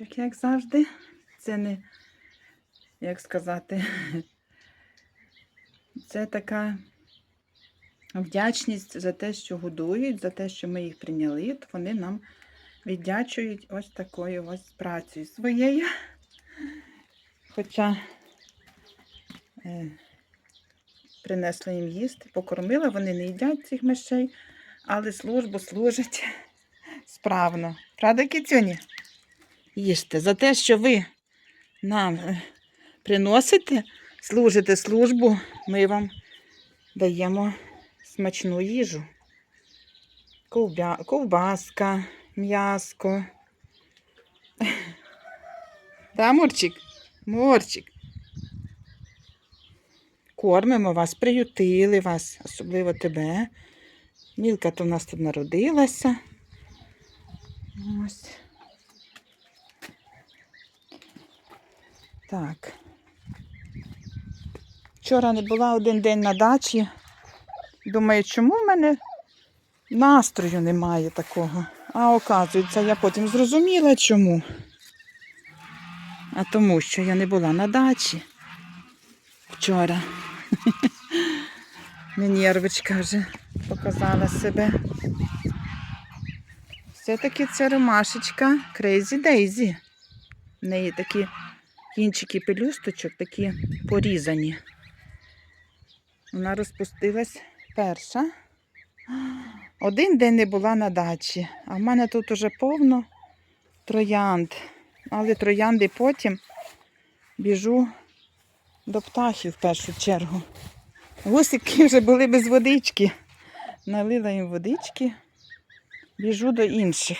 квіточок, як завжди. Це не, як сказати, це така вдячність за те, що годують, за те, що ми їх прийняли. Вони нам віддячують ось такою ось працею своєю. Хоча е, принесла їм їсти, покормила, вони не їдять цих мишей, але службу служать справно. Правда, кіцюні? Їжте за те, що ви нам е, приносите, служите службу, ми вам даємо смачну їжу. Ковбя... Ковбаска, м'яско. Да, Мурчик? Мурчик. Кормимо вас, приютили вас, особливо тебе. Мілка то в нас тут народилася. Ось. Так. Вчора не була один день на дачі. Думаю, чому в мене настрою немає такого? А оказується, я потім зрозуміла чому. А тому, що я не була на дачі вчора. Нервичка вже показала себе. Все-таки це ромашечка Crazy Daisy. В неї такі кінчики пелюсточок, такі порізані. Вона розпустилась перша. Один день не була на дачі, а в мене тут уже повно троянд. Але троянди потім біжу до птахів в першу чергу. Гусики вже були без водички. Налила їм водички, біжу до інших.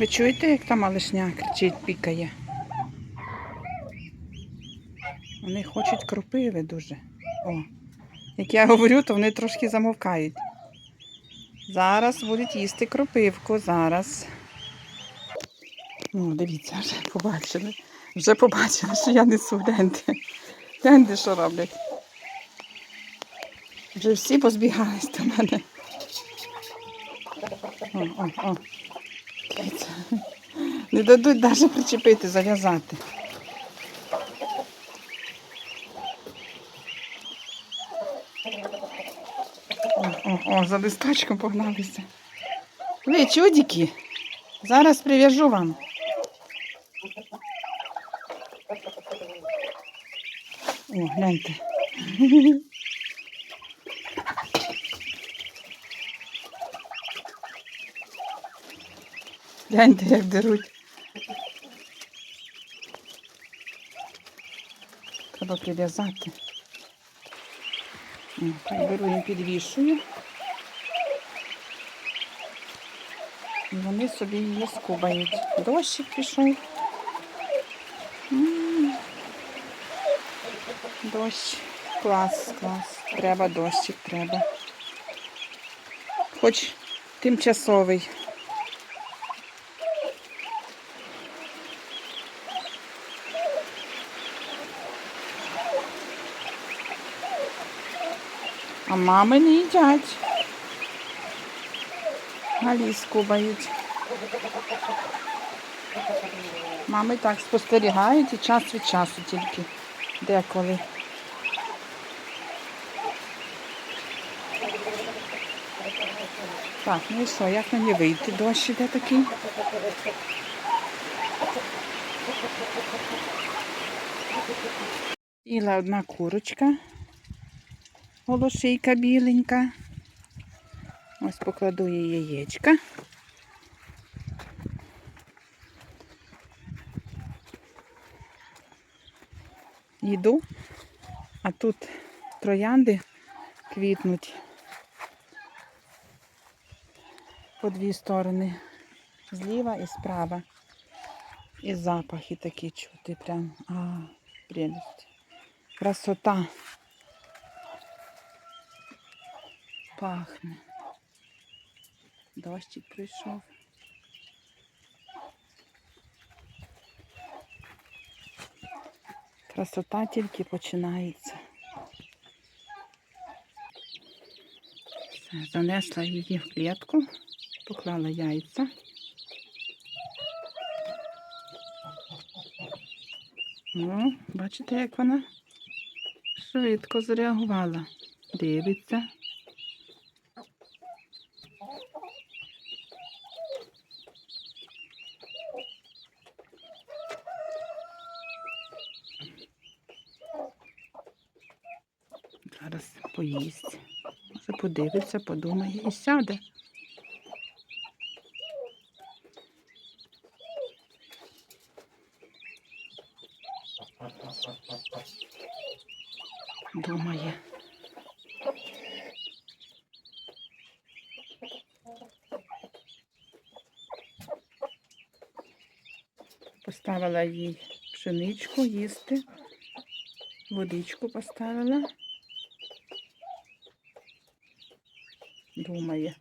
Ви чуєте, як та малишня кричить, пікає? Вони хочуть кропиви дуже. О. Як я говорю, то вони трошки замовкають. Зараз будуть їсти кропивку, зараз. О, дивіться, вже побачили. Вже побачили, що я несу денди. Денди що роблять. Вже всі позбігались до мене. О, о, о. Дивіться. Не дадуть навіть причепити, зав'язати. О, о, за листочком погналися. Ви чудики, зараз прив'яжу вам. О, гляньте. Гляньте, як деруть. Треба прив'язати. Беру і підвішую. І вони собі її скубають. Дощик пішов. Дощ. Клас, клас. Треба дощик, треба. Хоч тимчасовий. А мами не їдять. Галі скубають. Мами так спостерігають і час від часу тільки деколи. Так, ну і що, як мені вийти? Дощ іде такий. Іла одна курочка. Голошийка біленька. Ось покладу їй яєчка. Йду, а тут троянди квітнуть по дві сторони. Зліва і справа. І запахи такі чути прям. А, прелість. Красота. Пахне. Дощик прийшов. Красота тільки починається. Все, занесла її в клітку, поклала яйця. Ну, бачите, як вона швидко зреагувала. Дивиться. Зараз поїсть. Може подивиться, подумає і сяде. Думає. Поставила їй пшеничку їсти, водичку поставила. Думає.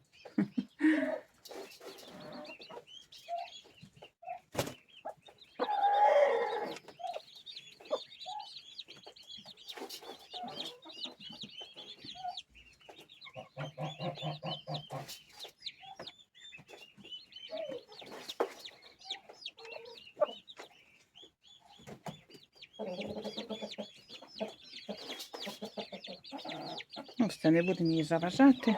Ну, все, не будемо їй заважати.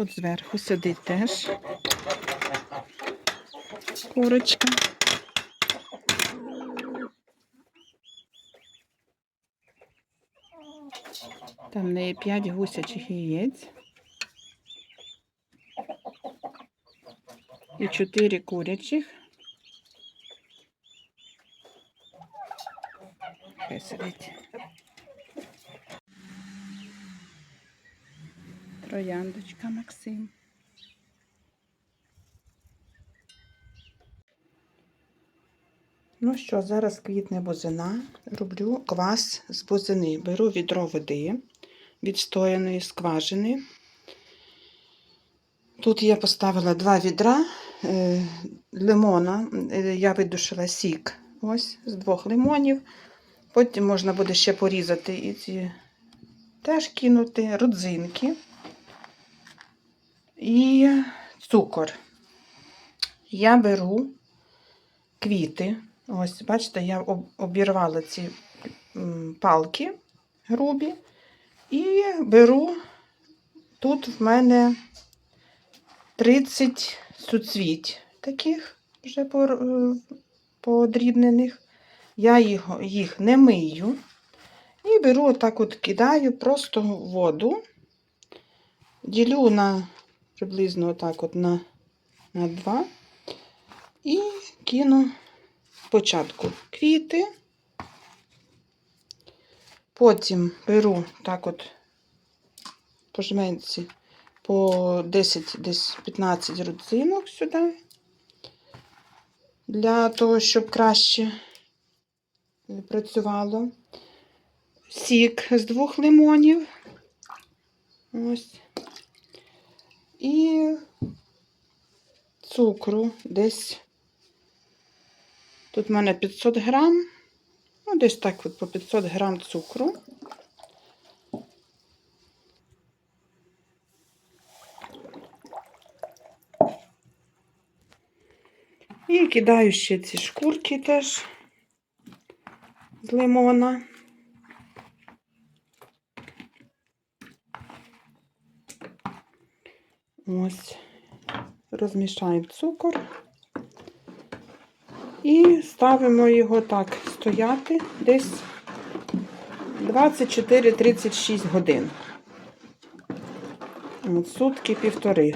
Тут зверху сидить теж курочка. Там в неї 5 гусячих яєць. І 4 курячих. Сидить. Трояндочка Максим. Ну що, зараз квітне бузина. Роблю квас з бузини. Беру відро води відстояної скважини. Тут я поставила два відра е, лимона. Е, Я видушила сік ось з двох лимонів. Потім можна буде ще порізати і ці теж кинути родзинки і цукор. Я беру квіти. Ось, бачите, я обірвала ці палки грубі. І беру, тут в мене 30 суцвіть таких вже е, подрібнених. Я їх, їх не мию. І беру, отак от кидаю просто воду. Ділю на приблизно отак от на, на два. І кину спочатку квіти. Потім беру так от по жменці по 10, десь 15 родзинок сюди. Для того, щоб краще працювало. Сік з двох лимонів. Ось. І цукру десь. Тут в мене 500 грам. Ну, десь так от по 500 грам цукру. І кидаю ще ці шкурки теж з лимона. Ось, розмішаємо цукор і ставимо його так стояти десь 24-36 годин. Сутки півтори.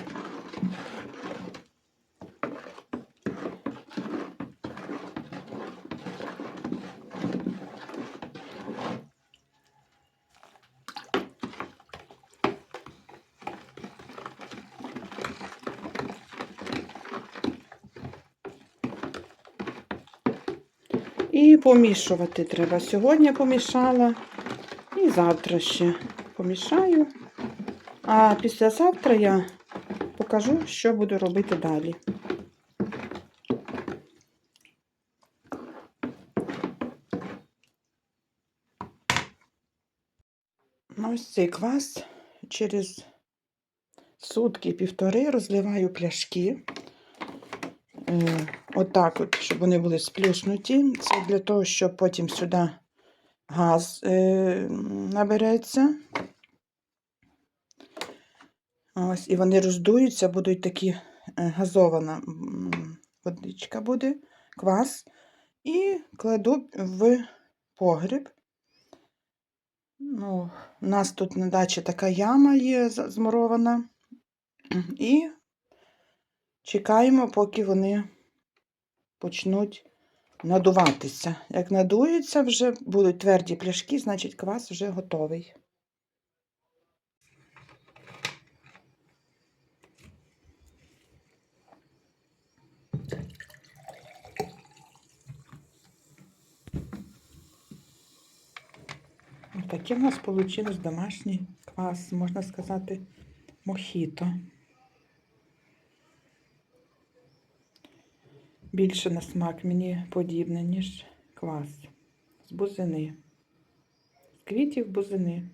І помішувати треба. Сьогодні помішала і завтра ще помішаю. А післязавтра я покажу, що буду робити далі. Ну, Ось цей квас через сутки-півтори розливаю пляшки. Отак, от, щоб вони були сплюснуті. Це для того, щоб потім сюди газ е, набереться. Ось, і вони роздуються, будуть такі е, газована водичка буде, квас. І кладу в погріб. Ну, у нас тут на дачі така яма є змурована. І чекаємо, поки вони почнуть надуватися. Як надуються, вже будуть тверді пляшки, значить квас вже готовий. Таке в нас вийшло домашній квас, можна сказати, мохіто. Більше на смак мені подібне, ніж квас. З бузини. З квітів бузини.